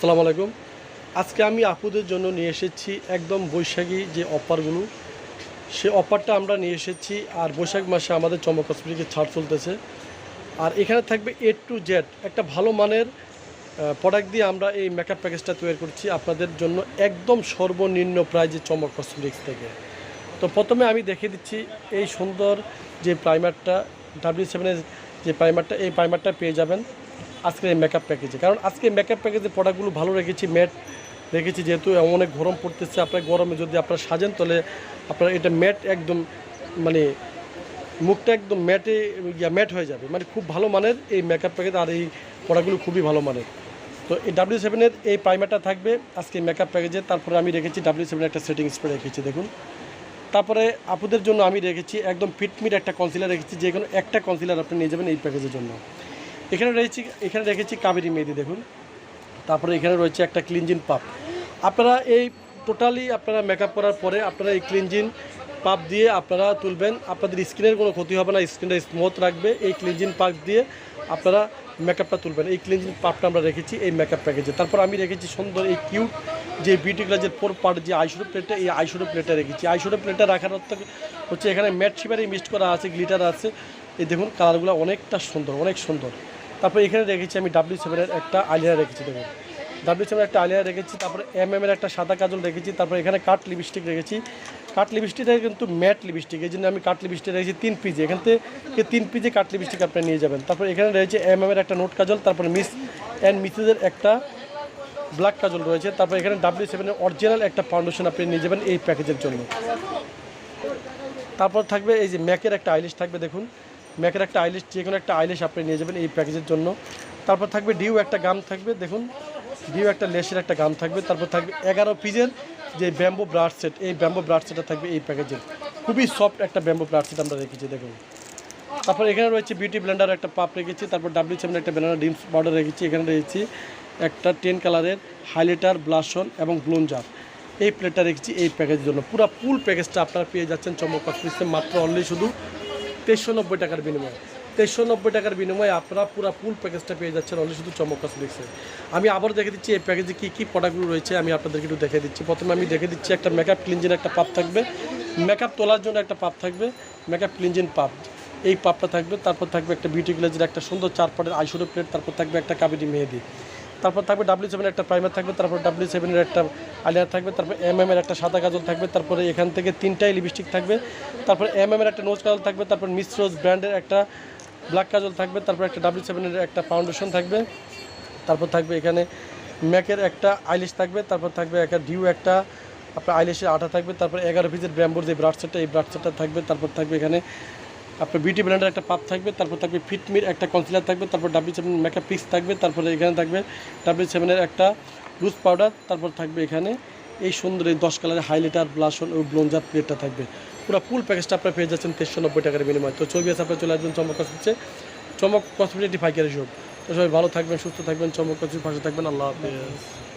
আসসালামু আলাইকুম। আজকে আমি আপুদের জন্য নিয়ে এসেছি একদম বৈশাখী যে অফারগুলো, সে অফারটা আমরা নিয়ে এসেছি আর বৈশাখ মাসে আমাদের চমক হসপিটালে ছাড় চলতেছে। আর এখানে থাকবে এ টু জেড একটা ভালো মানের প্রোডাক্ট দিয়ে আমরা এই মেকআপ প্যাকেজটা তৈরি করছি আপনাদের জন্য একদম সর্বনিম্ন প্রাইজে চমক কসমেটিক্স থেকে। তো প্রথমে আমি দেখে দিচ্ছি এই সুন্দর যে প্রাইমারটা ডাব্লিউ সেভেনের যে প্রাইমারটা এই প্রাইমারটা পেয়ে যাবেন। আজকে এই মেকআপ প্যাকেজে কারণ আজকে মেকআপ প্যাকেজে প্রোডাক্টগুলো ভালো রেখেছি ম্যাট রেখেছি, যেহেতু অনেক গরম পড়তেছে, আপনার গরমে যদি আপনারা সাজেন, তাহলে আপনার এটা ম্যাট একদম মানে মুখটা একদম ম্যাটে ইয়া ম্যাট হয়ে যাবে। মানে খুব ভালো মানের এই মেকআপ প্যাকেজ আর এই প্রোডাক্টগুলো খুবই ভালো মানের। তো এই ডাব্লিউ সেভেনের এই প্রাইমারটা থাকবে আজকে মেকআপ প্যাকেজে তারপরে আমি রেখেছি ডাব্লিউ সেভেনের একটা সেটিং স্প্রে রেখেছি, দেখুন। তারপরে আপুদের জন্য আমি রেখেছি একদম ফিটমিট একটা কনসিলার রেখেছি যে কোনো একটা কনসিলার আপনি নিয়ে যাবেন এই প্যাকেজের জন্য। এখানে রয়েছে, এখানে রেখেছি কাবেরি মেহেদি, দেখুন। তারপরে এখানে রয়েছে একটা ক্লিনজিন পাপ আপনারা এই টোটালি আপনারা মেকআপ করার পরে আপনারা এই ক্লিনজিন পাপ দিয়ে আপনারা তুলবেন। আপনাদের স্কিনের কোনো ক্ষতি হবে না, স্কিনটা স্মুথ রাখবে। এই ক্লিনজিন পাক দিয়ে আপনারা মেকআপটা তুলবেন। এই ক্লিনজিন পাপটা আমরা রেখেছি এই মেকআপ প্যাকেজে তারপর আমি রেখেছি সুন্দর এই কিউট যে বিউটি গ্লাসের ফোর পার্ট যে আইশোডো প্লেটটা এই আইশোডো প্লেটটা রেখেছি। আইশোডো প্লেটটা রাখার অর্থ হচ্ছে এখানে ম্যাট শিবারে মিক্সড করা আছে গ্লিটার আছে। এই দেখুন কালারগুলো অনেকটা সুন্দর, অনেক সুন্দর। তারপর এখানে রেখেছি আমি ডাব্লিউ সেভেনের একটা আলিয়া রেখেছি, দেখুন। ডাব্লিউ সেভেনের একটা আলিয়া রেখেছি, তারপরে এম এম এর একটা সাদা কাজল রেখেছি, তারপর এখানে কাট লিপস্টিক রেখেছি। কাট লিপস্টিকটা কিন্তু ম্যাট লিপস্টিক এই জন্য আমি কাট লিপস্টিক রেখেছি তিন পিজে এখান থেকে তিন পিজে কাট লিপস্টিক আপনি নিয়ে যাবেন। তারপর এখানে রয়েছে এম এম এর একটা নোট কাজল, তারপর মিস অ্যান্ড মিসেসের একটা ব্ল্যাক কাজল রয়েছে। তারপর এখানে ডাব্লিউ সেভেনের অরিজিনাল একটা ফাউন্ডেশন আপনি নিয়ে যাবেন এই প্যাকেজের জন্য। তারপর থাকবে এই যে ম্যাকের একটা আইলিশ থাকবে, দেখুন। ম্যাকের একটা আইলিশ, যে কোনো একটা আইলিশ আপনি নিয়ে যাবেন এই প্যাকেজের জন্য। তারপর থাকবে ডিউ একটা গাম থাকবে, দেখুন। ডিউ একটা লেসের একটা গাম থাকবে, তারপর থাকবে এগারো পিজের যে ব্যাম্বো ব্রাশ সেট, এই ব্যাম্বো ব্রাশ সেটটা থাকবে এই প্যাকেজের। খুবই সফট একটা ব্যাম্বো ব্রাশ সেট আমরা রেখেছি, দেখুন। তারপর এখানে রয়েছে বিউটি ব্লেন্ডার একটা পাপ রেখেছি, তারপর ডাব্লিউ সেভেন একটা ব্যানানা ডিমস পাউডার রেখেছি, এখানে রয়েছে একটা টেন কালারের হাইলাইটার ব্লাশন এবং ব্লুঞ্জার এই প্লেটটা রেখেছি এই প্যাকেজের জন্য। পুরো ফুল প্যাকেজটা আপনারা পেয়ে যাচ্ছেন চমক কসমেটিক্সে মাত্র অনলি শুধু তেইশশো নব্বই টাকার বিনিময়ে। তেইশশো নব্বই টাকার বিনিময়ে আপনারা পুরো ফুল প্যাকেজটা পেয়ে যাচ্ছেন। অনলি শুধু চমক কসমেটিক্সে আমি আবার দেখে দিচ্ছি এই প্যাকেজে কী কী প্রোডাক্টগুলো রয়েছে, আমি আপনাদেরকে একটু দেখে দিচ্ছি। প্রথমে আমি দেখে দিচ্ছি একটা মেকআপ ক্লিনজিন একটা পাপ থাকবে। মেকআপ তোলার জন্য একটা পাপ থাকবে। মেকআপ ক্লিনজিন পাপ এই পাপটা থাকবে। তারপর থাকবে একটা বিউটি গ্লেজের একটা সুন্দর চার পটের আইশোডো প্লেট তারপর থাকবে একটা কাবেরি মেহেদি। তারপর থাকবে ডাব্লিউ সেভেনের একটা প্রাইমার থাকবে, তারপর ডাব্লিউ সেভেনের একটা আলিয়ার থাকবে, তারপর এম এর একটা সাদা কাজল থাকবে, তারপরে এখান থেকে তিনটাই লিপস্টিক থাকবে, তারপর এম এর একটা নোজ কাজল থাকবে, তারপর মিস রোজ ব্র্যান্ডের একটা ব্ল্যাক কাজল থাকবে, তারপর একটা ডাব্লিউ সেভেনের একটা ফাউন্ডেশন থাকবে, তারপর থাকবে এখানে ম্যাকের একটা আইলিশ থাকবে, তারপর থাকবে একটা ডিউ একটা আপনার আইলিশের আঠা থাকবে, তারপর এগারো পিসের ব্যাম্বোর যে ব্রাশ সেটটা এই ব্রাশ সেটটা থাকবে, তারপর থাকবে এখানে আপনার বিউটি ব্র্যান্ডের একটা পাপ থাকবে, তারপর থাকবে ফিটমির একটা কনসিলার থাকবে, তারপর ডাব্লিউ সেভেন মেকআপ পিক্স থাকবে, তারপরে এখানে থাকবে ডাব্লিউ সেভেনের একটা লুজ পাউডার তারপর থাকবে এখানে এই সুন্দর এই দশ কালারের হাইলাইটার ব্লাশন ও ব্লঞ্জার প্লেটটা থাকবে। পুরো ফুল প্যাকেজটা আপনার পেয়ে যাচ্ছেন তেইশশো নব্বই টাকার বিনিময়। তো চলবে আপনার চলে আসবেন চমক কসমেটিক্সে চমক কসমেটিক ফাইকারি শপ তো সবাই ভালো থাকবেন, সুস্থ থাকবেন, চমক কসমেটিক পাশে থাকবেন। আল্লাহ হাফেজ।